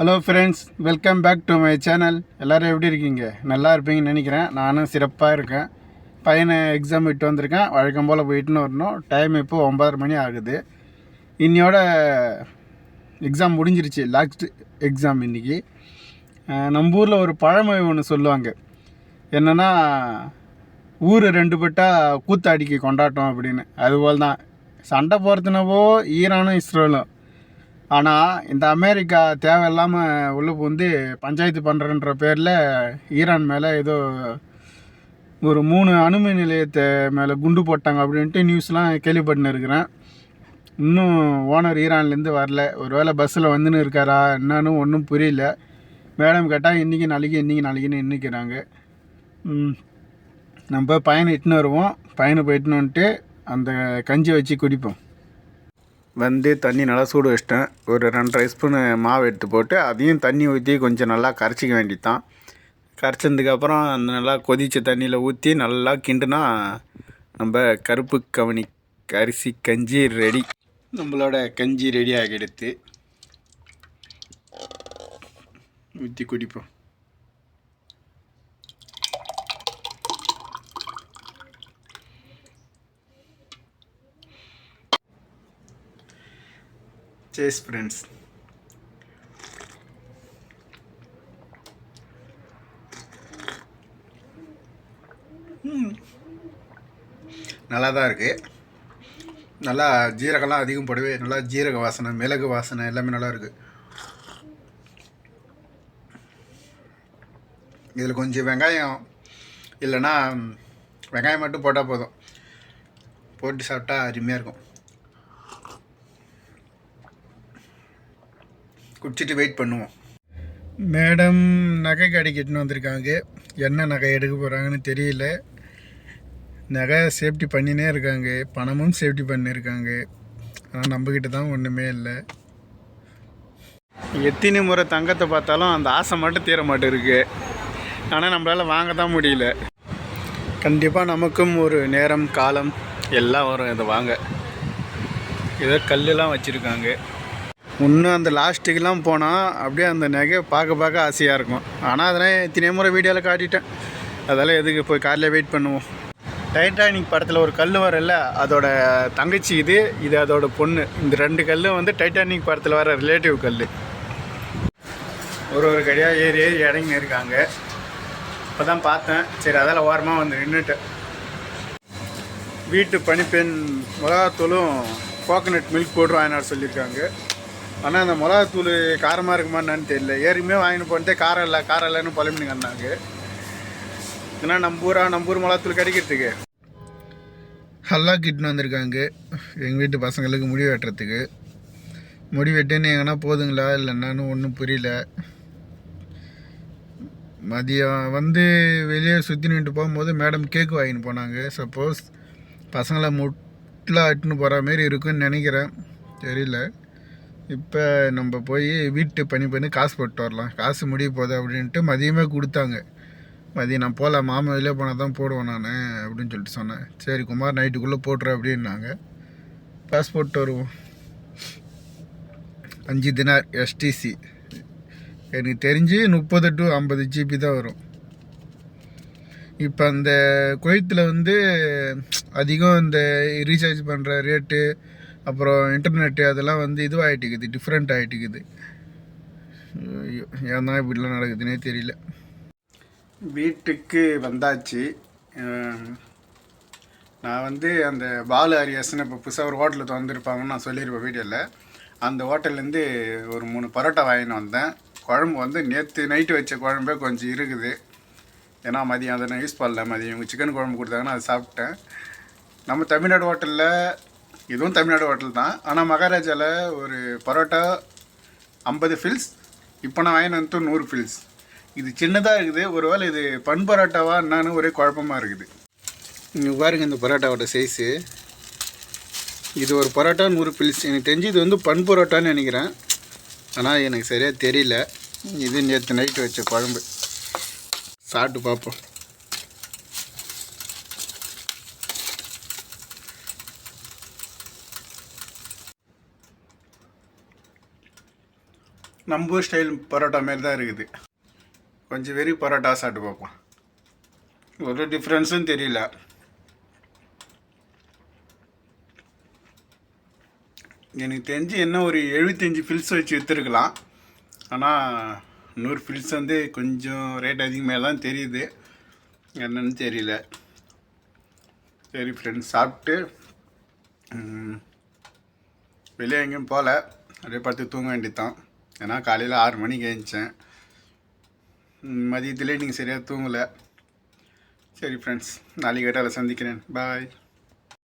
Hello friends welcome back to my channel எல்லோரும் எப்படி இருக்கீங்க? நல்லா இருப்பீங்கன்னு நினைக்கிறேன். நானும் சிறப்பாக இருக்கேன். பையனை எக்ஸாம் விட்டு வந்திருக்கேன். வழக்கம் போல் போயிட்டுன்னு வரணும். டைம் இப்போ ஒம்பதரை மணி ஆகுது. இன்னையோட எக்ஸாம் முடிஞ்சிருச்சு. லாஸ்ட் எக்ஸாம் இன்றைக்கி நம்ம ஊரில் ஒரு பழமொழி ஒன்று சொல்லுவாங்க. என்னென்னா ஊர் ரெண்டு பட்டா கூத்தாடிக்கு கொண்டாட்டம் அப்படின்னு. அதுபோல் தான் சண்டை போகிறதுனவோ ஈரானும் இஸ்ரேலும். ஆனால் இந்த அமெரிக்கா தேவையில்லாமல் உள்ளே வந்து பஞ்சாயத்து பண்ணுறன்ற பேரில் ஈரான் மேலே ஏதோ ஒரு மூணு அணுமின் நிலையத்தை மேலே குண்டு போட்டாங்க அப்படின்ட்டு நியூஸ்லாம் கேள்விப்பட்டுன்னு இருக்கிறேன் இன்னும் ஓனர் ஈரான்லேருந்து வரல. ஒரு வேளை பஸ்ஸில் வந்துன்னு இருக்காரா? என்னன்னு ஒன்றும் புரியல. மேடம் கேட்டால் இன்றைக்கி நாளைக்கு இன்றைக்கி நாளைக்குன்னு நின்றுக்கிறாங்க நம்ம பயணம் இட்டுன்னு வருவோம். பயணம் போயிட்டுன்னு வந்துட்டு அந்த கஞ்சி வச்சு குடிப்போம். வந்து தண்ணி நல்லா சூடு வச்சிட்டேன். ஒரு ரெண்டரை ஸ்பூனு மாவு எடுத்து போட்டு அதையும் தண்ணி ஊற்றி கொஞ்சம் நல்லா கரைச்சிக்க வேண்டியதான் கரைச்சதுக்கப்புறம் அந்த நல்லா கொதித்த தண்ணியில் ஊற்றி நல்லா கிண்டுனா நம்ம கருப்பு கவனி அரிசி கஞ்சி ரெடி. நம்மளோட கஞ்சி ரெடி ஆகிடுத்து ஊற்றி குடிப்போம். சேஸ் ஃப்ரெண்ட்ஸ் நல்லா தான் இருக்குது நல்லா ஜீரகம்லாம் அதிகம் போடவே நல்லா ஜீரக வாசனை மிளகு வாசனை எல்லாமே நல்லா இருக்குது இதில் கொஞ்சம் வெங்காயம் இல்லைன்னா வெங்காயம் மட்டும் போட்டால் போதும். போட்டு சாப்பிட்டா அருமையாக இருக்கும். குடிச்சிட்டு வெயிட் பண்ணுவோம். மேடம் நகை கடைக்கு வந்திருக்காங்க. என்ன நகை எடுக்க போகிறாங்கன்னு தெரியல. நகை சேஃப்டி பண்ணினே இருக்காங்க. பணமும் சேஃப்டி பண்ணியிருக்காங்க ஆனால் நம்மக்கிட்ட தான் ஒன்றுமே இல்லை. எத்தனை முறை தங்கத்தை பார்த்தாலும் அந்த ஆசை மட்டும் தீர மாட்டேருக்கு ஆனால் நம்மளால் வாங்க தான் முடியல. கண்டிப்பாக நமக்கும் ஒரு நேரம் காலம் எல்லாம் வரும் இதை வாங்க. ஏதோ கல்லெலாம் வச்சுருக்காங்க. இன்னும் அந்த லாஸ்ட்டுக்கெலாம் போனால் அப்படியே அந்த நகை பார்க்க பார்க்க ஆசையாக இருக்கும். ஆனால் அதெல்லாம் இத்தனை முறை வீடியோவில் காட்டிட்டேன். அதெல்லாம் எதுக்கு போய் காரில் வெயிட் பண்ணுவோம். டைட்டானிக் படத்தில் ஒரு கல் வரல அதோட தங்கச்சி இது இது அதோட பொண்ணு. இந்த ரெண்டு கல்லும் வந்து டைட்டானிக் படத்தில் வர ரிலேட்டிவ் கல் ஒரு ஒரு கடியாக ஏறி ஏறி இறங்கி இருக்காங்க இப்போ தான் பார்த்தேன். சரி அதெல்லாம் ஓரமாக வந்து நின்றுட்டேன் வீட்டு பனிப்பெண் மிளகாத்தூளும் கோகனட் மில்க் பவுடரும் வாங்கினார் சொல்லியிருக்காங்க. ஆனால் அந்த மிளகாத்தூள் காரமாக இருக்குமான்னு தெரியல. ஏற்கனவே வாங்கிட்டு போனதே காரம் இல்லை காரம் இல்லைன்னு புலம்பினு கண்டாங்க ஏன்னா நம்ம ஊரா நம்ம ஊர் மிளகாத்தூள் கிடைக்கிறதுக்கு. ஹல்லா கிட்னு வந்திருக்காங்க. எங்கள் வீட்டு பசங்களுக்கு முடி வெட்டுறதுக்கு. முடி வெட்டுன்னு எங்கன்னா போதுங்களா இல்லை என்னன்னு ஒன்றும் புரியல. மதியம் வந்து வெளியே சுற்றி நின்று போகும்போது மேடம் கேக்கு வாங்கின்னு போனாங்க. சப்போஸ் பசங்களை முட்டில் இட்டுன்னு போகிற மாரி இருக்குன்னு நினைக்கிறேன். தெரியல. இப்போ நம்ம போய் வீட்டு பணி பண்ணி காசு போட்டு வரலாம். காசு முடிய போகுது அப்படின்ட்டு மதியமே கொடுத்தாங்க. மதியம் நான் போகல மாமா வெளியே போனால் தான் போடுவேன் நான் அப்படின்னு சொல்லிட்டு சொன்னேன். சரி குமார் நைட்டுக்குள்ளே போட்டுரு அப்படின்னாங்க. காசு போட்டு வருவோம். அஞ்சு தினார் எஸ்டிசி எனக்கு தெரிஞ்சு முப்பது டு ஐம்பது ஜிபி தான் வரும். இப்போ அந்த குவைத்தில் வந்து அதிகம் இந்த ரீசார்ஜ் பண்ணுற ரேட்டு அப்புறம் இன்டர்நெட்டு அதெல்லாம் வந்து இதுவாகிட்டுக்குது டிஃப்ரெண்ட் ஆகிட்டுக்குது ஏன் தான் இப்படிலாம் நடக்குதுன்னே தெரியல. வீட்டுக்கு வந்தாச்சு. நான் வந்து அந்த பாலு ஹரியாஸ்னு இப்போ புதுசாக ஒரு ஹோட்டலில் திறந்துருப்பாங்கன்னு நான் சொல்லியிருப்பேன் வீடியோவில் அந்த ஹோட்டல்லேருந்து ஒரு மூணு பரோட்டா வாங்கின்னு வந்தேன். குழம்பு வந்து நேற்று நைட்டு வச்ச குழம்பே கொஞ்சம் இருக்குது. ஏன்னா மதியம் அதை நான் யூஸ் பண்ணல மதியம் இவங்க சிக்கன் குழம்பு கொடுத்தாங்கன்னா அதை சாப்பிட்டேன். நம்ம தமிழ்நாடு ஹோட்டலில் இதுவும் தமிழ்நாடு ஹோட்டல் தான். ஆனால் மகாராஜாவில் ஒரு பரோட்டா ஐம்பது ஃபில்ஸ் இப்போ நான் வாங்கிட்டு வந்து நூறு ஃபில்ஸ் இது சின்னதாக இருக்குது. ஒருவேளை இது பன் பரோட்டாவா என்னன்னு ஒரே குழப்பமாக இருக்குது. நீங்கள் பாருங்க இந்த பரோட்டாவோட சைஸு இது ஒரு பரோட்டா நூறு பில்ஸ் எனக்கு தெரிஞ்சு இது வந்து பன் பரோட்டான்னு நினைக்கிறேன். ஆனால் எனக்கு சரியாக தெரியல. இது நேற்று நைட்டு வச்ச குழம்பு. சாப்பிட்டு பார்ப்போம் நம்ம ஸ்டைல் பரோட்டா மாரி தான் இருக்குது. கொஞ்சம் வெறி பரோட்டா சாப்பிட்டு பார்ப்போம். ஒரு டிஃப்ரென்ஸும் தெரியல. எனக்கு தெரிஞ்சு என்ன ஒரு எழுபத்தஞ்சி ஃபில்ஸ் வச்சு விற்றுருக்கலாம் ஆனால் நூறு ஃபில்ஸ் வந்து கொஞ்சம் ரேட் அதிகமாக தான் தெரியுது. என்னன்னு தெரியல. சரி ஃப்ரெண்ட்ஸ் சாப்பிட்டு வெளியே எங்கேயும் போகல. அப்படியே பார்த்து தூங்க வேண்டியதான் ஏன்னா காலையில் ஆறு மணிக்கு எழுந்திரிச்சேன் மதியத்திலே நீங்கள் சரியாக தூங்கலை. சரி ஃப்ரெண்ட்ஸ் நாளைக்கு வேட்டால சந்திக்கிறேன். பாய்